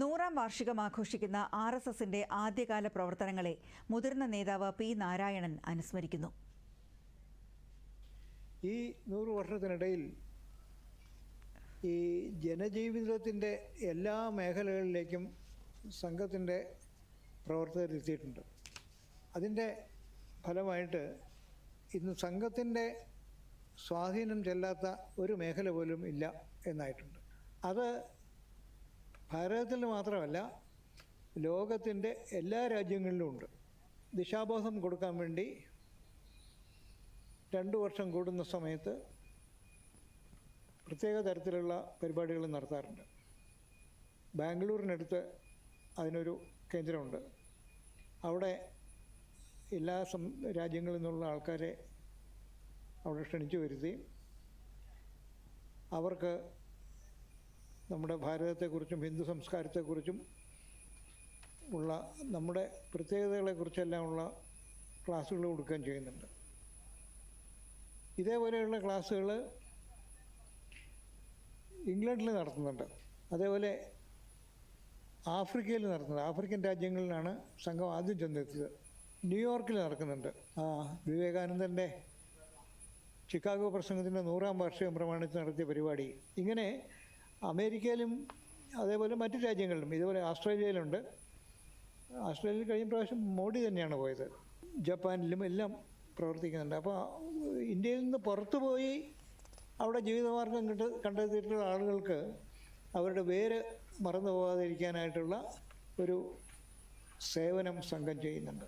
നൂറാം വാർഷികം ആഘോഷിക്കുന്ന ആർ എസ് എസിന്റെ ആദ്യകാല പ്രവർത്തനങ്ങളെ മുതിർന്ന നേതാവ് പി നാരായണൻ അനുസ്മരിക്കുന്നു. ഈ നൂറ് വർഷത്തിനിടയിൽ ഈ ജനജീവിതത്തിന്റെ എല്ലാ മേഖലകളിലേക്കും സംഘത്തിന്റെ പ്രവർത്തകരെത്തിയിട്ടുണ്ട് അതിന്റെ ഫലമായിട്ട് ഇന്ന് സംഘത്തിന്റെ സ്വാധീനം ചെല്ലാത്ത ഒരു മേഖല പോലും ഇല്ല എന്നായിട്ടുണ്ട്. അത് ഭാരതത്തിൽ മാത്രമല്ല ലോകത്തിന്റെ എല്ലാ രാജ്യങ്ങളിലും ഉണ്ട്. ദിശാബോധം കൊടുക്കാൻ വേണ്ടി രണ്ട് വർഷം കൂടുന്ന സമയത്ത് പ്രത്യേക തരത്തിലുള്ള പരിപാടികൾ നടത്താറുണ്ട്. ബാംഗ്ലൂരിനടുത്ത് അതിനൊരു കേന്ദ്രമുണ്ട്. അവിടെ എല്ലാ സം രാജ്യങ്ങളിൽ നിന്നുള്ള ആൾക്കാരെ അവിടെ ക്ഷണിച്ചു വരുത്തി. അവർക്ക് നമ്മുടെ ഭാരതത്തെക്കുറിച്ചും ഹിന്ദു സംസ്കാരത്തെക്കുറിച്ചും ഉള്ള നമ്മുടെ പ്രത്യേകതകളെക്കുറിച്ചെല്ലാം ഉള്ള ക്ലാസ്സുകൾ കൊടുക്കുകയും ചെയ്യുന്നുണ്ട്. ഇതേപോലെയുള്ള ക്ലാസ്സുകൾ ഇംഗ്ലണ്ടിൽ നടത്തുന്നുണ്ട്. അതേപോലെ ആഫ്രിക്കയിൽ നടത്തുന്നത് ആഫ്രിക്കൻ രാജ്യങ്ങളിലാണ് സംഘം ആദ്യം ചെന്നെത്തിയത്. ന്യൂയോർക്കിൽ നടക്കുന്നുണ്ട്. ആ വിവേകാനന്ദന്റെ ചിക്കാഗോ പ്രസംഗത്തിന്റെ നൂറാം വാർഷികം പ്രമാണിച്ച് നടത്തിയ പരിപാടി. ഇങ്ങനെ അമേരിക്കയിലും അതേപോലെ മറ്റു രാജ്യങ്ങളിലും ഇതുപോലെ ആസ്ട്രേലിയയിലുണ്ട്. ആസ്ട്രേലിയയിൽ കഴിഞ്ഞ പ്രാവശ്യം മോഡി തന്നെയാണ് പോയത്. ജപ്പാനിലും എല്ലാം പ്രവർത്തിക്കുന്നുണ്ട്. അപ്പോൾ ഇന്ത്യയിൽ നിന്ന് പുറത്തു പോയി അവിടെ ജീവിതമാർഗം കണ്ട് കണ്ടെത്തിയിട്ടുള്ള ആളുകൾക്ക് അവരുടെ വേര് മറന്നു പോകാതിരിക്കാനായിട്ടുള്ള ഒരു സേവനം സംഘം ചെയ്യുന്നുണ്ട്.